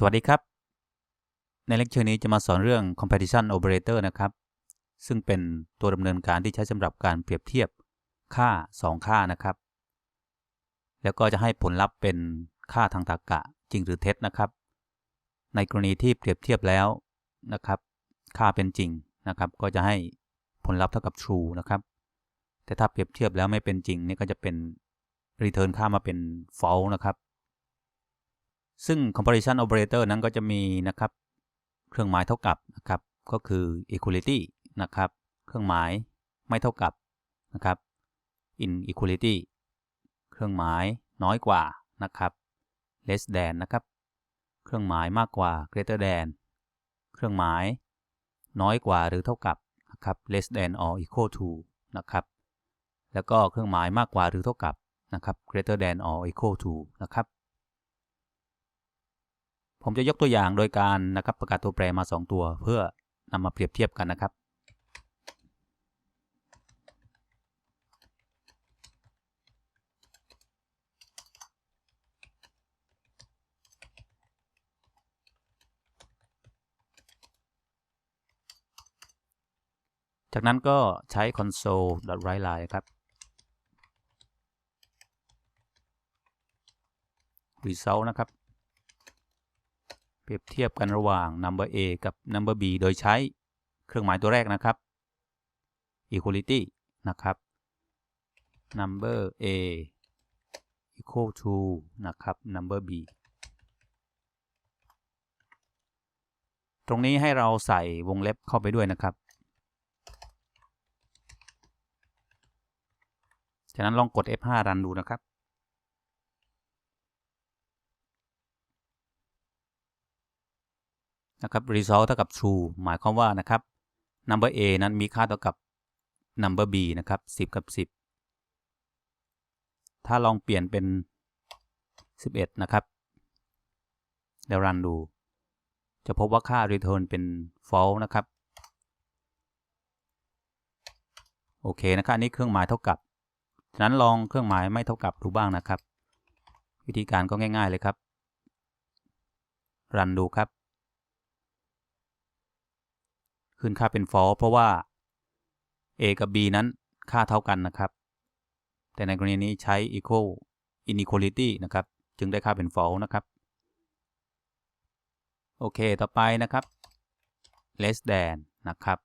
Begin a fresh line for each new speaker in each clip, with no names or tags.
สวัสดีครับ ในเลคเชอร์นี้จะมาสอนเรื่อง comparison operator นะครับ ซึ่งเป็นตัวดำเนินการที่ใช้สำหรับการเปรียบเทียบค่า 2 ค่านะครับ แล้วก็จะให้ผลลัพธ์เป็นค่าทางตรรกะจริงหรือเท็จนะครับ ในกรณีที่เปรียบเทียบแล้วนะครับ ค่าเป็นจริงนะครับ ก็จะให้ผลลัพธ์เท่ากับ true นะครับ แต่ถ้าเปรียบเทียบแล้วไม่เป็นจริงนี่ก็จะเป็น return ค่ามาเป็น false นะครับ ซึ่ง comparison operator นั้นก็จะมีนะครับ เครื่องหมายเท่ากับนะครับ ก็คือ equality นะครับ เครื่องหมายไม่เท่ากับนะครับ inequality เครื่องหมายน้อยกว่านะครับ less than นะครับ เครื่องหมายมากกว่า greater than เครื่องหมายน้อยกว่าหรือเท่ากับนะครับ less than or equal to นะครับ แล้วก็เครื่องหมายมากกว่าหรือเท่ากับนะครับ greater than or equal to นะครับ ผมจะยกตัวอย่างโดยการนะครับประกาศตัวแปรมา 2 ตัว เพื่อนำมาเปรียบเทียบกันนะครับ จากนั้นก็ใช้ console.write line ครับ result นะครับ เปรียบเทียบกันระหว่าง number a กับ number b โดยใช้เครื่องหมายตัวแรกนะครับ equality นะครับ number a equal to นะครับ number b ตรงนี้ให้เราใส่วงเล็บเข้าไปด้วยนะครับจากนั้นลองกด F5 รันดูนะครับ นะครับ result เท่ากับ true หมายความว่านะครับ number a นั้นมีค่าเท่ากับ number b นะครับ 10 กับ 10 ถ้าลองเปลี่ยนเป็น 11 นะครับ เดี๋ยวรันดู จะพบว่าค่า return เป็น false นะครับ โอเคนะครับอันนี้เครื่องหมายเท่ากับฉะนั้นลองเครื่องหมายไม่เท่ากับดูบ้างนะครับ วิธีการก็ง่าย ๆเลยครับ รันดูครับ ขึ้นค่าเป็น false เพราะว่า a กับ b นั้นค่าเท่ากันนะครับ แต่ในกรณีนี้ใช้ equal inequality นะครับ จึงได้ค่าเป็น false นะครับ โอเค ต่อไปนะครับ less than นะครับ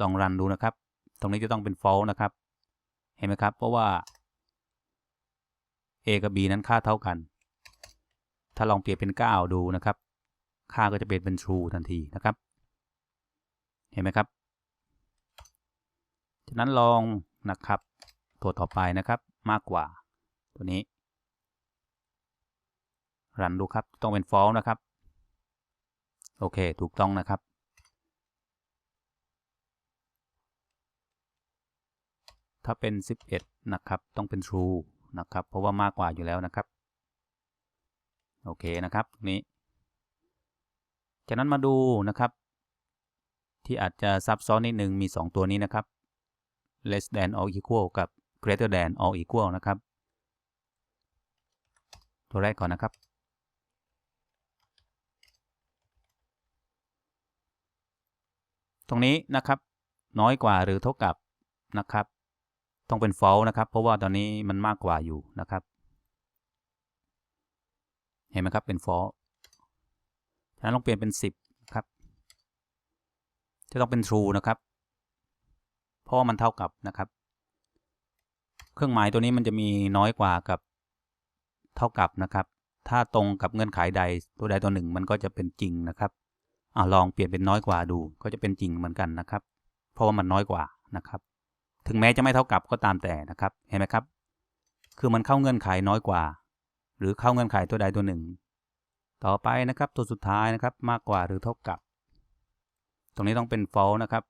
ลองรันดูนะครับ ตรงนี้จะต้องเป็น false นะครับ เห็นไหมครับ เพราะว่า a กับ b นั้นค่าเท่ากัน ถ้าลองเปลี่ยนเป็น 9 ดูนะครับ ค่าก็จะเปลี่ยนเป็น true ทันทีนะครับ เห็นไหมครับ จากนั้นลองนะครับ ตัวต่อไปนะครับมากกว่าตัวนี้ รันดูครับ ต้องเป็น false นะครับ โอเค ถูกต้องนะครับ ถ้าเป็น 11 นะครับ ต้องเป็น true นะครับ เพราะว่ามากกว่าอยู่แล้วนะครับ โอเคนะครับนี้ จากนั้นมาดูนะครับ ที่อาจจะซับซ้อนนิดนึงมี 2 ตัวนี้นะครับ less than or equal กับ greater than or equal นะครับ ตัวแรกก่อนนะครับ ตรงนี้นะครับน้อยกว่าหรือเท่ากับนะครับ ต้องเป็น false นะครับ เพราะว่าตอนนี้มันมากกว่าอยู่นะครับ เห็นไหมครับเป็น false ฉะนั้นลองเปลี่ยนเป็น 10ครับ จะต้องเป็น true นะครับ เพราะมันเท่ากับนะครับ เครื่องหมายตัวนี้มันจะมีน้อยกว่ากับเท่ากับนะครับ ถ้าตรงกับเงื่อนไขใดตัวใดตัวหนึ่งมันก็จะเป็นจริงนะครับอ่าลองเปลี่ยนเป็นน้อยกว่าดู ก็จะเป็นจริงเหมือนกันนะครับ เพราะว่ามันน้อยกว่านะครับ ถึงแม้จะไม่เท่ากับก็ตามแต่นะครับ เห็นไหมครับ คือมันเข้าเงื่อนไขน้อยกว่า หรือเข้าเงื่อนไขตัวใดตัวหนึ่ง ต่อไปนะครับตัวสุดท้ายนะครับมากกว่าหรือเท่ากับ ตรงนี้ต้องเป็น false นะครับ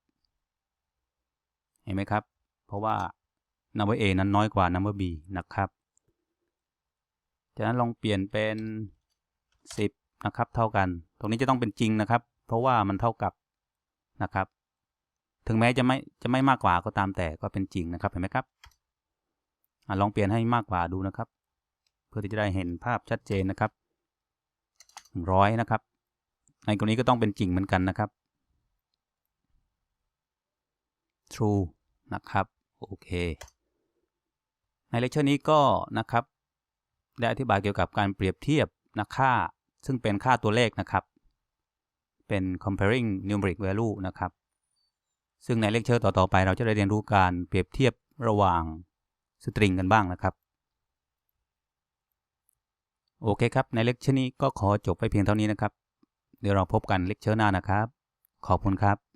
เห็นไหมครับ เพราะว่า number a นั้นน้อยกว่า number b นะครับ จากนั้นลองเปลี่ยนเป็น 10 นะครับ เท่ากัน ตรงนี้จะต้องเป็นจริงนะครับ เพราะว่ามันเท่ากับนะครับ ถึงแม้จะไม่จะไม่มากกว่าก็ตามแต่ก็เป็นจริงนะครับ เห็นไหมครับอลองเปลี่ยนให้มากกว่าดูนะครับ เพื่อที่จะได้เห็นภาพชัดเจนนะครับ100นะครับ ในกรณีก็ต้องเป็นจริงเหมือนกันนะครับ true นะครับ โอเค ในเลคเชอร์นี้ก็นะครับ ได้อธิบายเกี่ยวกับการเปรียบเทียบนะค่า ซึ่งเป็นค่าตัวเลขนะครับ เป็น comparing numeric value นะครับ ซึ่งในเลคเชอร์ต่อ ๆ ไปเราจะได้เรียนรู้การเปรียบเทียบระหว่างสตริงกันบ้างนะครับโอเคครับ ในเลคเชอร์นี้ก็ขอจบไปเพียงเท่านี้นะครับ เดี๋ยวเราพบกันเลคเชอร์หน้านะครับ ขอบคุณครับ